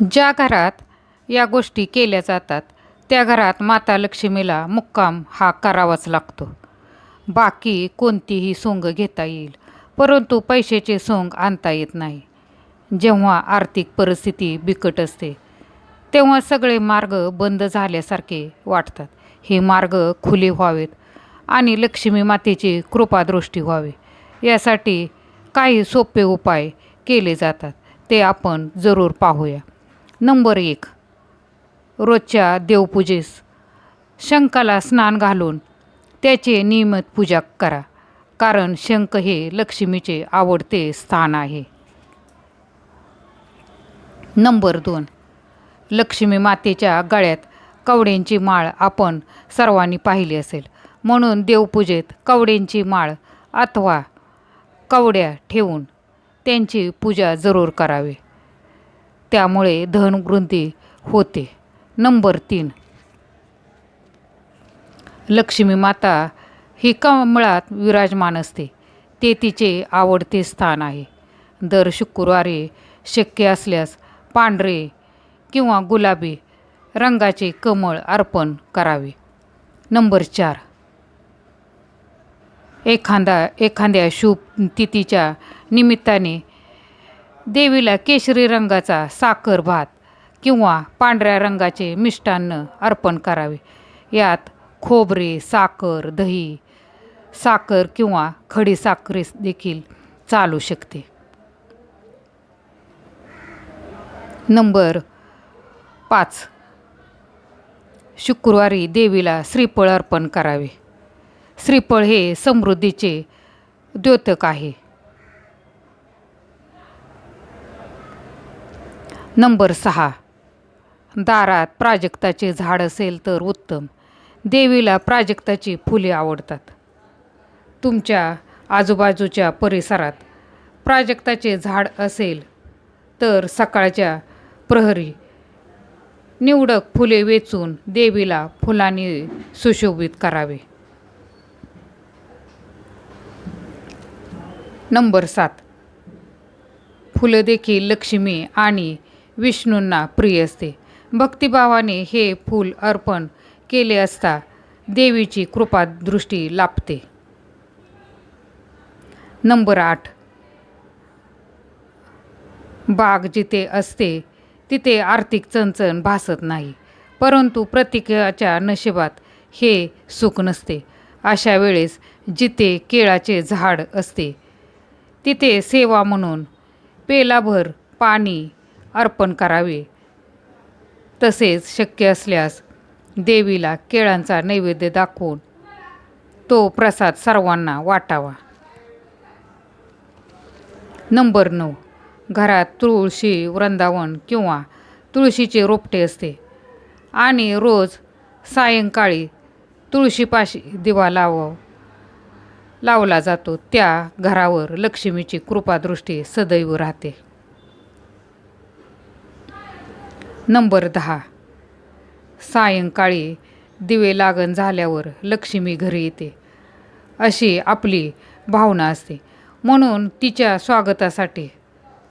ज्या घरात या गोष्टी केल्या जातात त्या घरात माता लक्ष्मीला मुक्काम हा करावाच लागतो. बाकी कोणतीही सोंग घेता येईल परंतु पैशाचे सोंग आणता येत नाही. जेव्हा आर्थिक परिस्थिती बिकट असते तेव्हा सगळे मार्ग बंद झाल्यासारखे वाटतात. हे मार्ग खुले व्हावेत आणि लक्ष्मी मातेची कृपादृष्टी व्हावी. यासाठी काही सोपे उपाय केले जातात ते आपण जरूर पाहूया. नंबर एक. रोजच्या देवपूजेस. शंखाला स्नान घालून त्याचे नियमित पूजा करा. कारण शंख हे लक्ष्मीचे आवडते स्थान आहे. नंबर दोन. लक्ष्मी मातेच्या गळ्यात कवड्यांची माळ आपण सर्वांनी पाहिली असेल. म्हणून देवपूजेत कवड्यांची माळ अथवा कवड्या ठेवून त्यांची पूजा जरूर करावी. त्यामुळे धनवृद्धी होते. नंबर तीन. लक्ष्मी माता ही कमळात विराजमान असते. ते तिचे आवडते स्थान आहे. दर शुक्रवारी शक्य असल्यास पांढरे किंवा गुलाबी रंगाचे कमळ अर्पण करावे. नंबर चार. एखादा एखाद्या शुभ तिथीच्या निमित्ताने देवीला केशरी रंगाचा साखर भात किंवा पांढऱ्या रंगाचे मिष्टान्न अर्पण करावे. यात खोबरे साखर दही साखर किंवा खडी साखरेस देखील चालू शकते. नंबर पाच. शुक्रवारी देवीला श्रीफळ अर्पण करावे. श्रीफळ हे समृद्धीचे द्योतक आहे. नंबर सहा. दारात प्राजक्ताचे झाड असेल तर उत्तम. देवीला प्राजक्ताची फुले आवडतात. तुमच्या आजूबाजूच्या परिसरात प्राजक्ताचे झाड असेल तर सकाळच्या प्रहरी निवडक फुले वेचून देवीला फुलांनी सुशोभित करावे. नंबर सात. फुलं देखील लक्ष्मी आणि विष्णूंना प्रिय असते. भक्तिभावाने हे फूल अर्पण केले असता देवीची कृपा दृष्टी लाभते. नंबर आठ. बाग जिथे असते तिथे आर्थिक चणचण भासत नाही परंतु प्रत्येकाच्या नशिबात हे सुख नसते. अशा वेळेस जिथे केळाचे झाड असते तिथे सेवा म्हणून पेलाभर पाणी अर्पण करावे. तसेच शक्य असल्यास देवीला केळांचा नैवेद्य दाखवून तो प्रसाद सर्वांना वाटावा. नंबर नऊ. घरात तुळशी वृंदावन किंवा तुळशीचे रोपटे असते आणि रोज सायंकाळी तुळशीपाशी दिवा लाव लावला जातो. त्या घरावर लक्ष्मीची कृपादृष्टी सदैव राहते. नंबर दहा. सायंकाळी दिवे लागण झाल्यावर लक्ष्मी घरी येते. अशी आपली भावना असते. म्हणून तिच्या स्वागतासाठी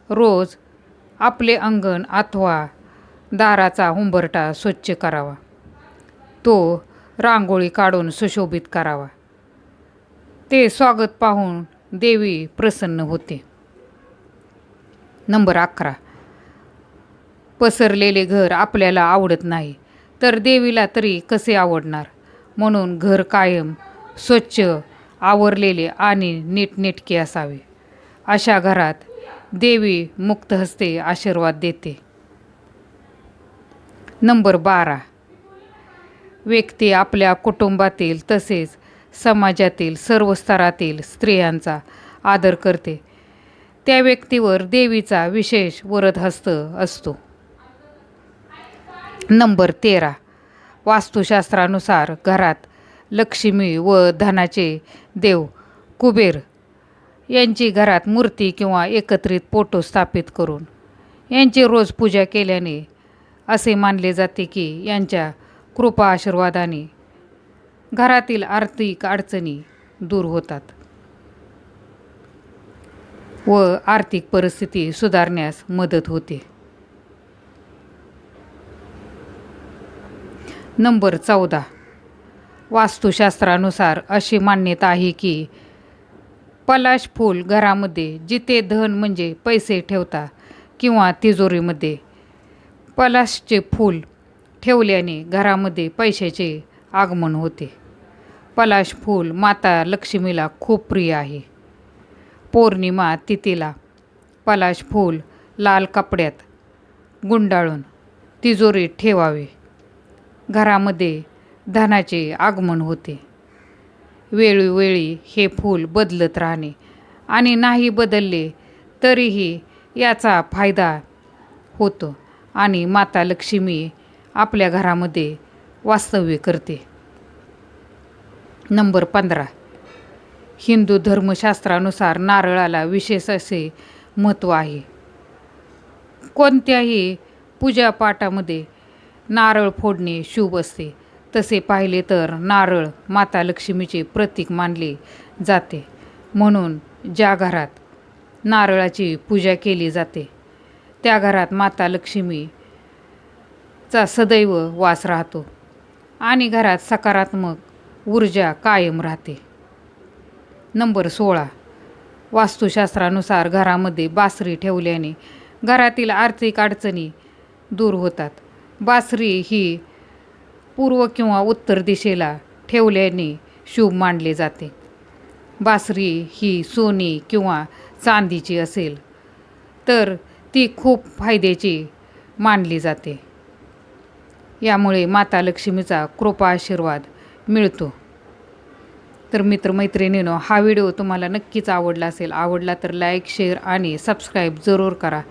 रोज आपले अंगण अथवा दाराचा हुंबरटा स्वच्छ करावा. तो रांगोळी काढून सुशोभित करावा. ते स्वागत पाहून देवी प्रसन्न होते. नंबर अकरा. पसरलेले घर आपल्याला आवडत नाही तर देवीला तरी कसे आवडणार? म्हणून घर कायम स्वच्छ आवरलेले आणि नीटनेटके असावे. अशा घरात देवी मुक्त हस्ते आशीर्वाद देते. नंबर बारा. व्यक्ती आपल्या कुटुंबातील तसेच समाजातील सर्व स्तरातील स्त्रियांचा आदर करते. त्या व्यक्तीवर देवीचा विशेष वरदहस्त असतो. नंबर तेरा. वास्तुशास्त्रानुसार घरात लक्ष्मी व धनाचे देव कुबेर यांची घरात मूर्ती किंवा एकत्रित फोटो स्थापित करून यांची रोज पूजा केल्याने असे मानले जाते की यांच्या कृपा आशीर्वादाने घरातील आर्थिक अडचणी दूर होतात व आर्थिक परिस्थिती सुधारण्यास मदत होते. नंबर चौदा. वास्तुशास्त्रानुसार अशी मान्यता आहे की पलाश फूल घरामध्ये जिथे धन म्हणजे पैसे ठेवता किंवा तिजोरीमध्ये पलाशचे फूल ठेवल्याने घरामध्ये पैशाचे आगमन होते. पलाश फूल माता लक्ष्मीला खूप प्रिय आहे. पौर्णिमा तिथीला पलाश फूल लाल कपड्यात गुंडाळून तिजोरीत ठेवावे. घरामध्ये धनाचे आगमन होते. वेळोवेळी हे फूल बदलत राहणे आणि नाही बदलले तरीही याचा फायदा होतो आणि माता लक्ष्मी आपल्या घरामध्ये वास्तव्य करते. नंबर पंधरा. हिंदू धर्मशास्त्रानुसार नारळाला विशेष असे महत्त्व आहे. कोणत्याही पूजापाठामध्ये नारळ फोडणे शुभ असते. तसे पाहिले तर नारळ माता लक्ष्मीचे प्रतीक मानले जाते. म्हणून ज्या घरात नारळाची पूजा केली जाते त्या घरात माता लक्ष्मीचा सदैव वास राहतो आणि घरात सकारात्मक ऊर्जा कायम राहते. नंबर सोळा. वास्तुशास्त्रानुसार घरामध्ये बासरी ठेवल्याने घरातील आर्थिक अडचणी दूर होतात. बासरी ही पूर्व किंवा उत्तर दिशेला ठेवल्याने शुभ मानले जाते. बासरी ही सोने किंवा चांदीची असेल तर ती खूप फायद्याची मानली जाते. यामुळे माता लक्ष्मीचा कृपा आशीर्वाद मिळतो. तर मित्रमैत्रिणीनो हा व्हिडिओ तुम्हाला नक्कीच आवडला असेल आवडला तर लाईक शेअर आणि सबस्क्राईब जरूर करा.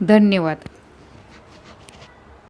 धन्यवाद.